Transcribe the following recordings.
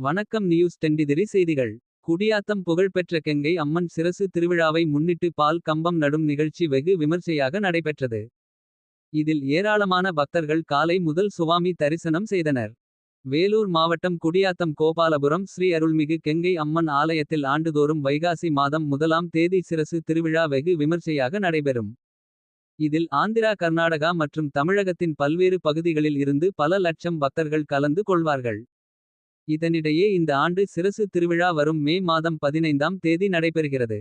வணக்கம் நியூஸ் டெண்டிதிரி செய்திகள் குடியாத்தம் புகழ்பெற்ற கெங்கை அம்மன் சிரசு திருவிழாவை முன்னிட்டு பால் கம்பம் நடும் நிகழ்ச்சி வெகு விமர்சையாக நடைபெற்றது. இதில் ஏராளமான பக்தர்கள் காலை முதல் சுவாமி தரிசனம் செய்தனர். வேலூர் மாவட்டம் குடியாத்தம் கோபாலபுரம் ஸ்ரீ அருள்மிகு கெங்கை அம்மன் ஆலயத்தில் ஆண்டுதோறும் வைகாசி மாதம் முதலாம் தேதி சிரசு திருவிழா வெகு விமர்சையாக நடைபெறும். இதில் ஆந்திரா கர்நாடகா மற்றும் தமிழகத்தின் பல்வேறு பகுதிகளில் இருந்து பல லட்சம் பக்தர்கள் கலந்து கொள்வார்கள். இதனிடையே இந்த ஆண்டு சிரசு திருவிழா வரும் மே மாதம் பதினைந்தாம் தேதி நடைபெறுகிறது.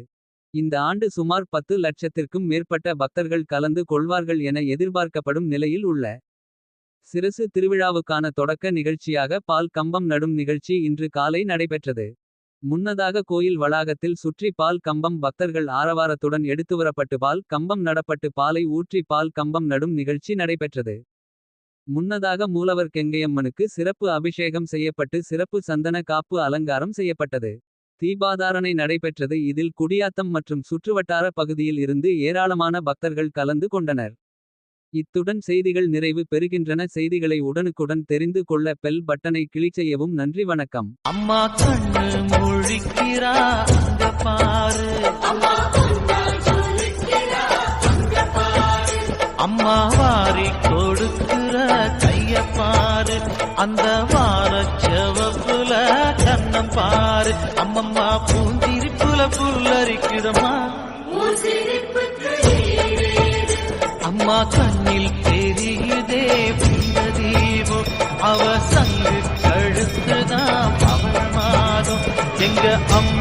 இந்த ஆண்டு சுமார் பத்து லட்சத்திற்கும் மேற்பட்ட பக்தர்கள் கலந்து கொள்வார்கள் என எதிர்பார்க்கப்படும் நிலையில் உள்ள. சிரசு திருவிழாவுக்கான தொடக்க நிகழ்ச்சியாக பால் கம்பம் நடும் நிகழ்ச்சி இன்று காலை நடைபெற்றது. முன்னதாக கோயில் வளாகத்தில் சுற்றி பால் கம்பம் பக்தர்கள் ஆரவாரத்துடன் எடுத்துவரப்பட்டு பால் கம்பம் நடப்பட்டு பாலை ஊற்றி பால் கம்பம் நடும் நிகழ்ச்சி நடைபெற்றது. முன்னதாக மூலவர் கெங்கையம்மனுக்கு சிறப்பு அபிஷேகம் செய்யப்பட்டு சிறப்பு சந்தன காப்பு அலங்காரம் செய்யப்பட்டது. தீபாதாரணை நடைபெற்றது இதில் குடியாத்தம் மற்றும் சுற்றுவட்டார பகுதியில் இருந்து ஏராளமான பக்தர்கள் கலந்து கொண்டனர். இத்துடன் செய்திகள் நிறைவு பெறுகின்றன செய்திகளை உடனுக்குடன் தெரிந்து கொள்ள பெல் பட்டனை கிளிச் செய்யவும் நன்றி வணக்கம். அம்மா கண்ணு அம்மா வாரி கொடுக்கிற கைய பாரு அந்த வார செவப்புல கண்ணம் பாரு. அம்மம்மா பூந்திரிப்புல புல்லரிக்குதம்மா. அம்மா கண்ணில் தெரியுதே புனித தீபம் அவ சங்கு கழுத்துதான் பவளமாதம் எங்க அம்மா